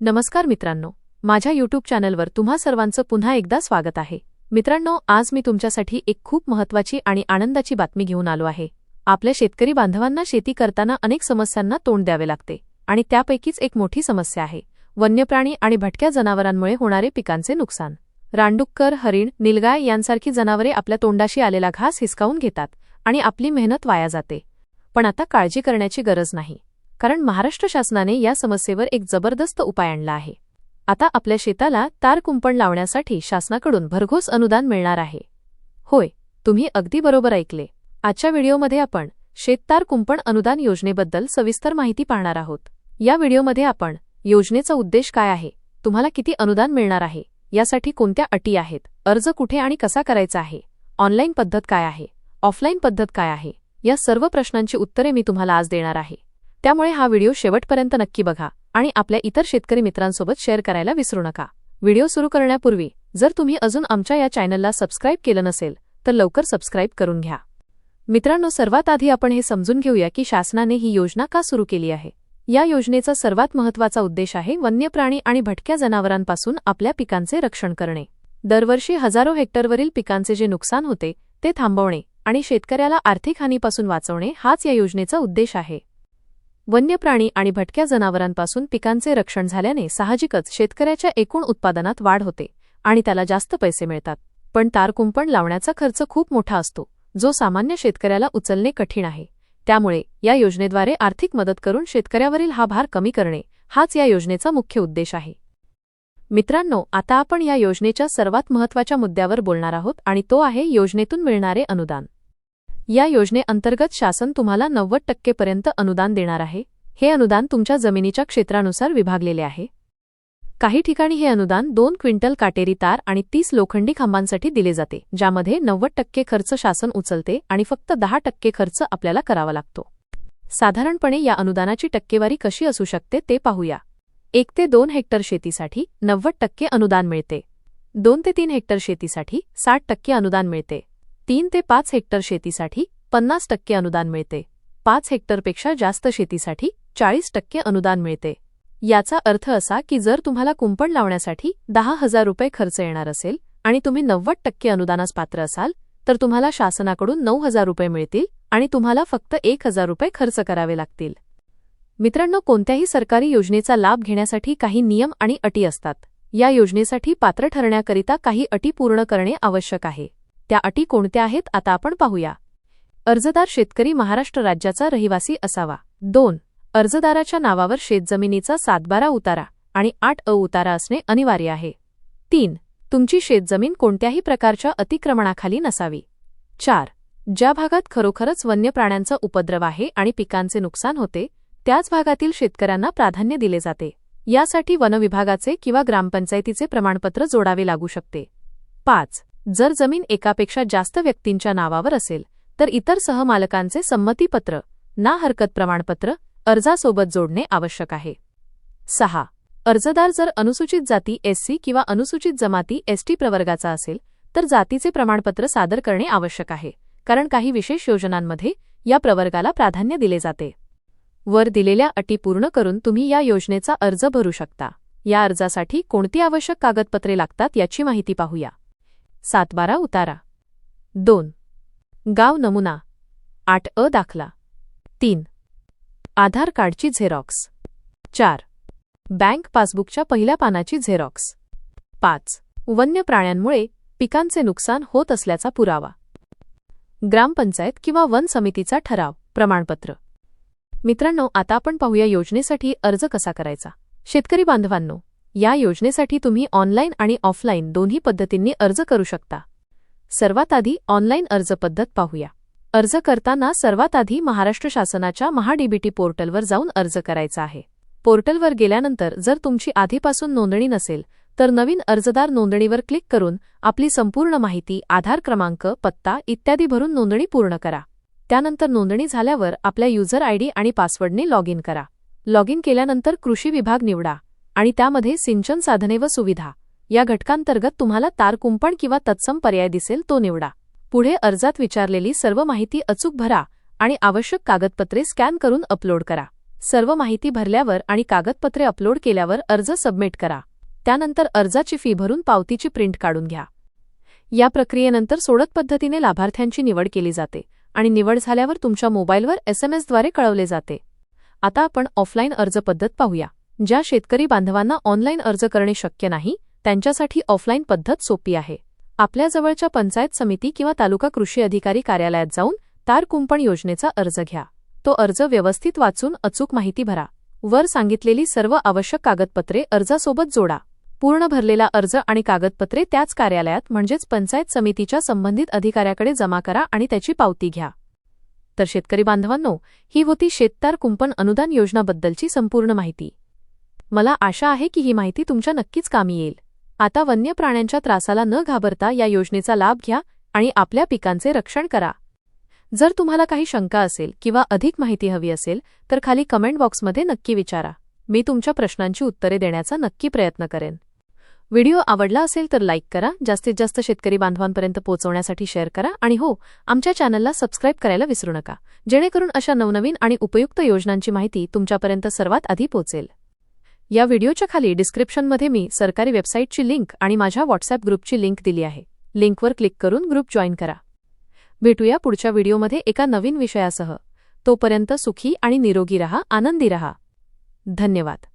नमस्कार मित्रांनो माझ्या यूट्यूब चॅनलवर तुम्हा सर्वांचं पुन्हा एकदा स्वागत आहे. मित्रांनो आज मी तुमच्यासाठी एक खूप महत्त्वाची आणि आनंदाची बातमी घेऊन आलो आहे. आपल्या शेतकरी बांधवांना शेती करताना अनेक समस्यांना तोंड द्यावे लागते आणि त्यापैकीच एक मोठी समस्या आहे वन्यप्राणी आणि भटक्या जनावरांमुळे होणारे पिकांचे नुकसान. रानडुक्कर हरिण निलगाय यांसारखी जनावरे आपल्या तोंडाशी आलेला घास हिसकावून घेतात आणि आपली मेहनत वाया जाते. पण आता काळजी करण्याची गरज नाही. कारण महाराष्ट्र शासनाने या समस्येवर एक जबरदस्त उपाय आणला आहे. आता आपल्या शेताला तार कुंपण लावण्यासाठी शासनाकडून भरघोस अनुदान मिळणार आहे. होय तुम्ही अगदी बरोबर ऐकले. आजच्या व्हिडिओमध्ये आपण शेततार कुंपण अनुदान योजनेबद्दल सविस्तर माहिती पाहणार आहोत. या व्हिडिओमध्ये आपण योजनेचा उद्देश काय आहे तुम्हाला किती अनुदान मिळणार आहे यासाठी कोणत्या अटी आहेत अर्ज कुठे आणि कसा करायचा आहे ऑनलाईन पद्धत काय आहे ऑफलाईन पद्धत काय आहे या सर्व प्रश्नांची उत्तरे मी तुम्हाला आज देणार आहे. त्यामुळे हा व्हिडिओ शेवटपर्यंत नक्की बघा आणि आपल्या इतर शेतकरी मित्रांसोबत शेअर करायला विसरू नका. व्हिडिओ सुरू करण्यापूर्वी जर तुम्ही अजून आमच्या या चॅनलला सबस्क्राईब केलं नसेल तर लवकर सबस्क्राईब करून घ्या. मित्रांनो सर्वात आधी आपण हे समजून घेऊया की शासनाने ही योजना का सुरू केली आहे? या योजनेचा सर्वात महत्त्वाचा उद्देश आहे वन्यप्राणी आणि भटक्या जनावरांपासून आपल्या पिकांचे रक्षण करणे. दरवर्षी हजारो हेक्टरवरील पिकांचे जे नुकसान होते ते थांबवणे आणि शेतकऱ्याला आर्थिक हानीपासून वाचवणे हाच या योजनेचा उद्देश आहे. वन्यप्राणी आणि भटक्या जनावरांपासून पिकांचे रक्षण झाल्याने साहजिकच शेतकऱ्याच्या एकूण उत्पादनात वाढ होते आणि त्याला जास्त पैसे मिळतात. पण तारकुंपण लावण्याचा खर्च खूप मोठा असतो जो सामान्य शेतकऱ्याला उचलणे कठीण आहे. त्यामुळे या योजनेद्वारे आर्थिक मदत करून शेतकऱ्यावरील हा भार कमी करणे हाच या योजनेचा मुख्य उद्देश आहे. मित्रांनो आता आपण या योजनेच्या सर्वात महत्त्वाच्या मुद्द्यावर बोलणार आहोत आणि तो आहे योजनेतून मिळणारे अनुदान. या योजनेअंतर्गत शासन तुम्हाला नव्वद टक्केपर्यंत अनुदान देणार आहे. हे अनुदान तुमच्या जमिनीच्या क्षेत्रानुसार विभागलेले आहे. काही ठिकाणी हे अनुदान दोन क्विंटल काटेरी तार आणि तीस लोखंडी खांबांसाठी दिले जाते ज्यामध्ये नव्वद टक्के खर्च शासन उचलते आणि फक्त दहा टक्के खर्च आपल्याला करावा लागतो. साधारणपणे या अनुदानाची टक्केवारी कशी असू शकते ते पाहूया. एक ते दोन हेक्टर शेतीसाठी नव्वद टक्के अनुदान मिळते. दोन ते तीन हेक्टर शेतीसाठी साठ टक्के अनुदान मिळते. तीन ते पाच हेक्टर शेतीसाठी पन्नास टक्के अनुदान मिळते. पाच हेक्टरपेक्षा जास्त शेतीसाठी चाळीस टक्के अनुदान मिळते. याचा अर्थ असा की जर तुम्हाला कुंपण लावण्यासाठी दहा हजार रुपये खर्च येणार असेल आणि तुम्ही नव्वद टक्के अनुदानास पात्र असाल तर तुम्हाला शासनाकडून नऊ हजार रुपये मिळतील आणि तुम्हाला फक्त एक हजार रुपये खर्च करावे लागतील. मित्रांनो कोणत्याही सरकारी योजनेचा लाभ घेण्यासाठी काही नियम आणि अटी असतात. या योजनेसाठी पात्र ठरण्याकरिता काही अटी पूर्ण करणे आवश्यक आहे. त्या अटी कोणत्या आहेत आता आपण पाहूया. अर्जदार शेतकरी महाराष्ट्र राज्याचा रहिवासी असावा. दोन अर्जदाराच्या नावावर शेतजमिनीचा सातबारा उतारा आणि आठ अ उतारा असणे अनिवार्य आहे. तीन तुमची शेतजमीन कोणत्याही प्रकारच्या अतिक्रमणाखाली नसावी. चार ज्या भागात खरोखरच वन्य प्राण्यांचा उपद्रव आहे आणि पिकांचे नुकसान होते त्याच भागातील शेतकऱ्यांना प्राधान्य दिले जाते. यासाठी वनविभागाचे किंवा ग्रामपंचायतीचे प्रमाणपत्र जोडावे लागू शकते. पाच जर जमीन एकापेक्षा जास्त व्यक्तींच्या नावावर असेल तर इतर सहमालकांचे संमतीपत्र ना हरकत प्रमाणपत्र अर्जासोबत जोडणे आवश्यक आहे. सहा. अर्जदार जर अनुसूचित जाती एससी किंवा अनुसूचित जमाती एसटी प्रवर्गाचा असेल तर जातीचे प्रमाणपत्र सादर करणे आवश्यक आहे कारण काही विशेष योजनांमध्ये या प्रवर्गाला प्राधान्य दिले जाते. वर दिलेल्या अटी पूर्ण करून तुम्ही या योजनेचा अर्ज भरू शकता. या अर्जासाठी कोणती आवश्यक कागदपत्रे लागतात याची माहिती पाहूया. सातबारा उतारा. दोन. गाव नमुना. आठ अ दाखला. तीन. आधार कार्डची झेरॉक्स. चार. बँक पासबुकच्या पहिल्या पानाची झेरॉक्स. पाच. वन्य प्राण्यांमुळे पिकांचे नुकसान होत असल्याचा पुरावा. ग्रामपंचायत किंवा वन समितीचा ठराव प्रमाणपत्र. मित्रांनो आता आपण पाहूया योजनेसाठी अर्ज कसा करायचा? शेतकरी बांधवांनो या योजनेसाठी तुम्ही ऑनलाईन आणि ऑफलाईन दोन्ही पद्धतींनी अर्ज करू शकता. सर्वात आधी ऑनलाईन अर्ज पद्धत पाहूया. अर्ज करताना सर्वात आधी महाराष्ट्र शासनाच्या महाडीबीटी पोर्टलवर जाऊन अर्ज करायचा आहे. पोर्टलवर गेल्यानंतर जर तुमची आधीपासून नोंदणी नसेल तर नवीन अर्जदार नोंदणीवर क्लिक करून आपली संपूर्ण माहिती आधार क्रमांक पत्ता इत्यादी भरून नोंदणी पूर्ण करा. त्यानंतर नोंदणी झाल्यावर आपल्या युजर आयडी आणि पासवर्डने लॉग इन करा. लॉग इन केल्यानंतर कृषी विभाग निवडा. आणि त्यामध्ये सिंचन साधने व सुविधा. या घटकांतर्गत तुम्हाला तार कुंपण किंवा तत्सम पर्याय दिसेल तो निवडा. पुढे अर्जात विचारलेली सर्व माहिती अचूक भरा आणि आवश्यक कागदपत्रे स्कॅन करून अपलोड करा. सर्व माहिती भरल्यावर आणि कागदपत्रे अपलोड केल्यावर अर्ज सबमिट करा. त्यानंतर अर्जाची फी भरून पावतीची प्रिंट काढून घ्या. या प्रक्रियेनंतर सोडत पद्धतीने लाभार्थ्यांची निवड केली जाते आणि निवड झाल्यावर तुमच्या मोबाईलवर एसएमएसद्वारे कळवले जाते. आता आपण ऑफलाईन अर्ज पद्धत पाहूया. ज्या शेतकरी बांधवांना ऑनलाईन अर्ज करणे शक्य नाही त्यांच्यासाठी ऑफलाईन पद्धत सोपी आहे. आपल्या जवळच्या पंचायत समिती किंवा तालुका कृषी अधिकारी कार्यालयात जाऊन तार कुंपण योजनेचा अर्ज घ्या. तो अर्ज व्यवस्थित वाचून अचूक माहिती भरा. वर सांगितलेली सर्व आवश्यक कागदपत्रे अर्जासोबत जोडा. पूर्ण भरलेला अर्ज आणि कागदपत्रे त्याच कार्यालयात म्हणजेच पंचायत समितीच्या संबंधित अधिकाऱ्याकडे जमा करा आणि त्याची पावती घ्या. तर शेतकरी बांधवांनो ही होती शेततार कुंपण अनुदान योजनाबद्दलची संपूर्ण माहिती. मला आशा आहे की ही माहिती तुमच्या नक्कीच कामी येईल. आता वन्य प्राण्यांच्या त्रासाला न घाबरता या योजनेचा लाभ घ्या आणि आपल्या पिकांचे रक्षण करा. जर तुम्हाला काही शंका असेल किंवा अधिक माहिती हवी असेल तर खाली कमेंट बॉक्समध्ये नक्की विचारा. मी तुमच्या प्रश्नांची उत्तरे देण्याचा नक्की प्रयत्न करेन. व्हिडिओ आवडला असेल तर लाईक करा जास्तीत जास्त शेतकरी बांधवांपर्यंत पोहोचवण्यासाठी शेअर करा आणि हो आमच्या चॅनलला सबस्क्राईब करायला विसरू नका. जेणेकरून अशा नवनवीन आणि उपयुक्त योजनांची माहिती तुमच्यापर्यंत सर्वात आधी पोहोचेल. या व्हिडिओच्या खाली डिस्क्रिप्शनमध्ये मी सरकारी वेबसाईटची लिंक आणि माझ्या व्हॉट्सअप ग्रुपची लिंक दिली आहे. लिंकवर क्लिक करून ग्रुप जॉईन करा. भेटूया पुढच्या व्हिडिओमध्ये एका नवीन विषयासह. तोपर्यंत सुखी आणि निरोगी रहा आनंदी रहा. धन्यवाद.